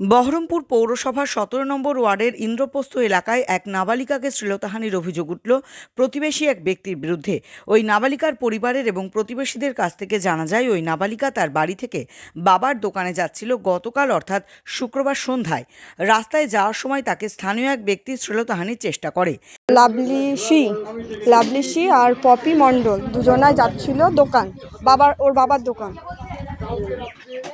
বহরমপুর পৌরসভার সতেরো নম্বর ওয়ার্ডের ইন্দ্রপ্রস্থ এলাকায় এক নাবালিকাকে শ্লীলতাহানির অভিযোগ উঠল প্রতিবেশী এক ব্যক্তির বিরুদ্ধে। ওই নাবালিকার পরিবারের এবং প্রতিবেশীদের কাছ থেকে জানা যায়, ওই নাবালিকা তার বাড়ি থেকে বাবার দোকানে যাচ্ছিল গতকাল অর্থাৎ শুক্রবার সন্ধ্যায়। রাস্তায় যাওয়ার সময় তাকে স্থানীয় এক ব্যক্তি শ্লীলতাহানির চেষ্টা করে। লাভলি সি আর পপি মণ্ডল দুজনায় যাচ্ছিল দোকান, বাবার, ওর বাবার দোকান।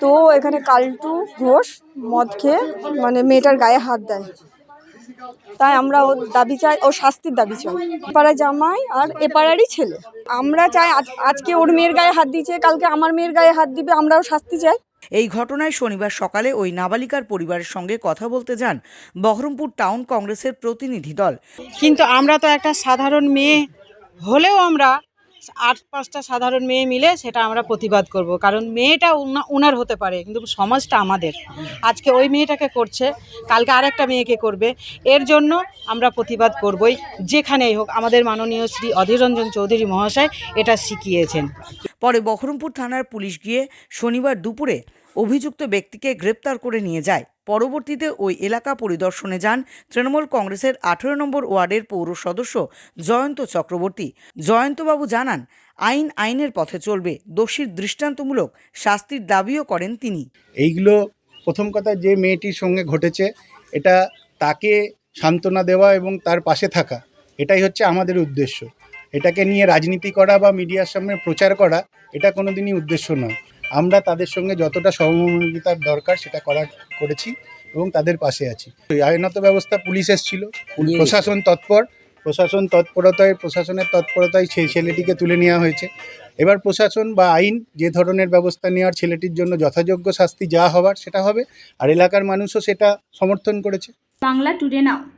তো এখানে কালটু ঘোষ মদ খেয়ে মানে মেয়েটার গায়ে হাত দেয়। তাই আমরা ওর দাবি চাই ও শাস্তির দাবি চাই। এপাড়ায় জামাই আর এপাড়ারই ছেলে। আমরা চাই আজ- আজকে ওর মেয়ের গায়ে হাত দিয়েছে কালকে আমার মেয়ের গায়ে হাত দিবে আমরাও শাস্তি চাই। এই ঘটনায় শনিবার সকালে ওই নাবালিকার পরিবারের সঙ্গে কথা বলতে যান বহরমপুর টাউন কংগ্রেসের প্রতিনিধি দল। কিন্তু আমরা তো একটা সাধারণ মেয়ে হলেও আমরা আট পাঁচটা সাধারণ মেয়ে মিলে সেটা আমরা প্রতিবাদ করব। কারণ মেয়েটা উনার হতে পারে, কিন্তু সমাজটা আমাদের। আজকে ওই মেয়েটাকে করছে, কালকে আরেকটা মেয়েকে করবে। এর জন্য আমরা প্রতিবাদ করবই, যেখানেই হোক। আমাদের মাননীয় শ্রী অধীর রঞ্জন চৌধুরী মহাশয় এটা শিখিয়েছেন। পরে বহরমপুর থানার পুলিশ গিয়ে শনিবার দুপুরে অভিযুক্ত ব্যক্তিকে গ্রেপ্তার করে নিয়ে যায়। পরবর্তীতে ওই এলাকা পরিদর্শনে যান তৃণমূল কংগ্রেসের আঠেরো নম্বর ওয়ার্ডের পৌর সদস্য জয়ন্ত চক্রবর্তী। জয়ন্তবাবু জানান, আইন আইনের পথে চলবে, দোষীর দৃষ্টান্তমূলক শাস্তির দাবিও করেন তিনি। এইগুলো প্রথম কথা যে মেয়েটির সঙ্গে ঘটেছে, এটা তাকে সান্ত্বনা দেওয়া এবং তার পাশে থাকা, এটাই হচ্ছে আমাদের উদ্দেশ্য। এটাকে নিয়ে রাজনীতি করা বা মিডিয়ার সামনে প্রচার করা, এটা কোনোদিনই উদ্দেশ্য নয়। আমরা তাদের সঙ্গে যতটা সহমর্মিতার দরকার সেটা করার করেছি এবং তাদের পাশে আছি। ওই আইনত ব্যবস্থা পুলিশ এসেছিল প্রশাসন তৎপর প্রশাসন তৎপরতায় প্রশাসনের তৎপরতায় সেই ছেলেটিকে তুলে নেওয়া হয়েছে। এবার প্রশাসন বা আইন যে ধরনের ব্যবস্থা নেওয়ার ছেলেটির জন্য যথাযোগ্য শাস্তি যা হবার সেটা হবে আর এলাকার মানুষও সেটা সমর্থন করেছে। Bangla today now.